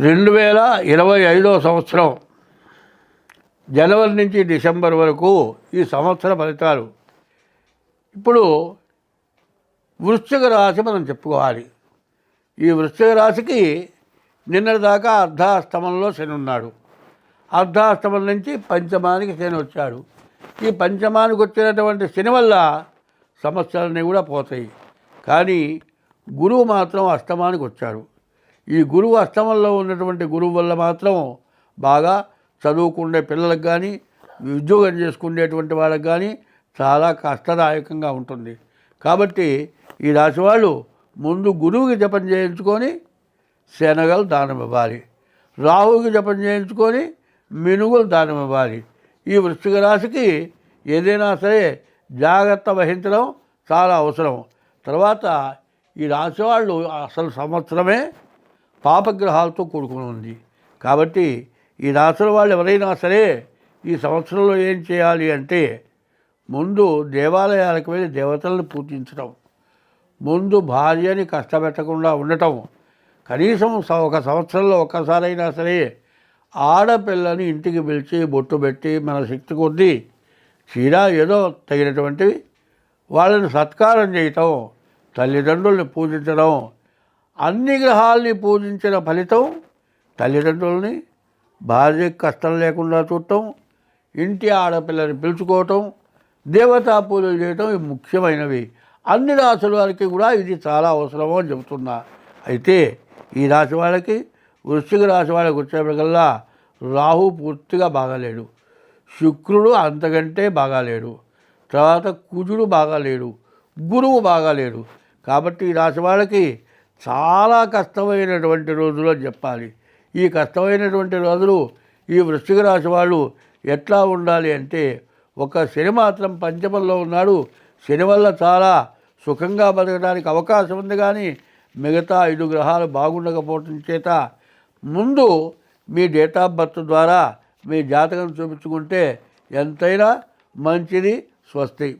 రెండు వేల ఇరవై ఐదో సంవత్సరం. జనవరి నుంచి డిసెంబర్ వరకు ఈ సంవత్సర ఫలితాలు. ఇప్పుడు వృశ్చిక రాశి మనం చెప్పుకోవాలి. ఈ వృశ్చిక రాశికి నిన్నటిదాకా అర్ధాస్తమంలో శని ఉన్నాడు. అర్ధాస్తమం నుంచి పంచమానికి శని వచ్చాడు. ఈ పంచమానికి వచ్చినటువంటి శని వల్ల సమస్యలన్నీ కూడా పోతాయి. కానీ గురువు మాత్రం అష్టమానికి వచ్చాడు. ఈ గురువు అష్టమంలో ఉన్నటువంటి గురువు వల్ల మాత్రం బాగా చదువుకునే పిల్లలకు కానీ ఉద్యోగం చేసుకునేటువంటి వాళ్ళకి కానీ చాలా కష్టదాయకంగా ఉంటుంది. కాబట్టి ఈ రాశి వాళ్ళు ముందు గురువుకి జపం చేయించుకొని శనగలు దానం ఇవ్వాలి. రాహువుకి జపం చేయించుకొని మినుగులు దానం ఇవ్వాలి. ఈ వృశ్చిక రాశికి ఏదైనా సరే జాగ్రత్త వహించడం చాలా అవసరం. తర్వాత ఈ రాశి వాళ్ళు అసలు సంవత్సరమే పాపగ్రహాలతో కూడుకుని ఉంది. కాబట్టి ఈ రాశుల వాళ్ళు ఎవరైనా సరే ఈ సంవత్సరంలో ఏం చేయాలి అంటే ముందు దేవాలయాలకు వెళ్ళి దేవతలను పూజించడం ముందు భార్యని కష్టపెట్టకుండా ఉండటం. కనీసం ఒక సంవత్సరంలో ఒక్కసారైనా సరే ఆడపిల్లని ఇంటికి పిలిచి బొట్టు పెట్టి మన శక్తి కొద్దీ చీర ఏదో తగినటువంటివి వాళ్ళని సత్కారం చేయటం తల్లిదండ్రుల్ని పూజించడం అన్ని గ్రహాల్ని పూజించిన ఫలితం తల్లిదండ్రుల్ని భార్యకి కష్టం లేకుండా చూడటం ఇంటి ఆడపిల్లని పిలుచుకోవటం దేవతా పూజలు చేయటం ఇవి ముఖ్యమైనవి. అన్ని రాసుల వారికి కూడా ఇది చాలా అవసరమో అని చెబుతున్నా. అయితే ఈ రాశి వాళ్ళకి వృశ్చిక రాశి వాళ్ళకి వచ్చేప్పటికల్లా రాహు పూర్తిగా బాగాలేడు. శుక్రుడు అంతకంటే బాగాలేడు. తర్వాత కుజుడు బాగాలేడు. గురువు బాగాలేడు. కాబట్టి ఈ రాశి వాళ్ళకి చాలా కష్టమైనటువంటి రోజులు అని చెప్పాలి. ఈ కష్టమైనటువంటి రోజులు ఈ వృశ్చిక రాశి వాళ్ళు ఎట్లా ఉండాలి అంటే ఒక శని మాత్రం పంచమంలో ఉన్నాడు. శని వల్ల చాలా సుఖంగా బతకడానికి అవకాశం ఉంది కానీ మిగతా ఐదు గ్రహాలు బాగుండకపోవటం చేత ముందు మీ డేట్ ఆఫ్ బర్త్ ద్వారా మీ జాతకం చూపించుకుంటే ఎంతైనా మంచిది స్వస్తి.